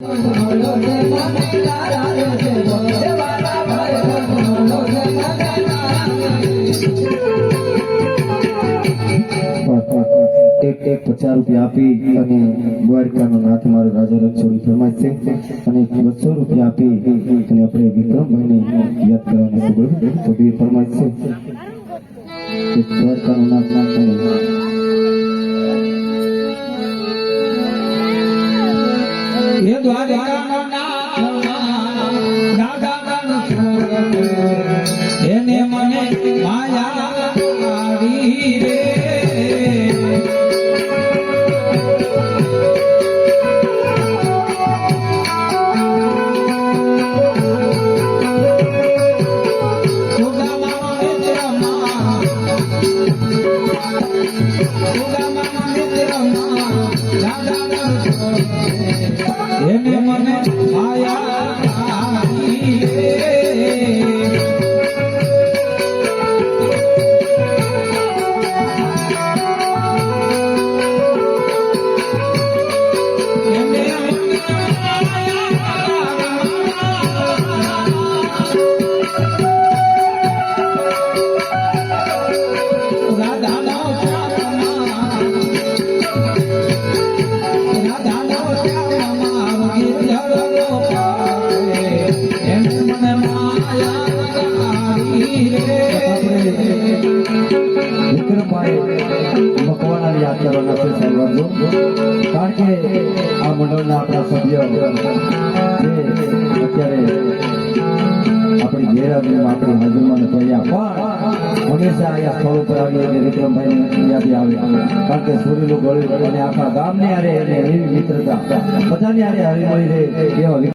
એક પચાસ રૂપિયા આપી અને દ્વારકાનો નાથ મારો રાજા રણછોડી ફરમાય છે અને બસો રૂપિયા આપી અને આપણે વિક્રમભાઈને યાદ કરવાનું તો બે ફરમાય છે દ્વારકાનો નાથ નાથ એને મને માયા એને મને રે યાદ કરવાના આપણા ગેરહાજરીમાં આપણી પણ હંમેશા અહીંયા સ્થળ ઉપર આવી એટલે વિક્રમભાઈની યાદી આવે કારણ કે સૂર્યનું ગળ્યું અને આખા ગામને હારે એને એવી મિત્રતા, બધાને હારે હળી મળી રહે એવા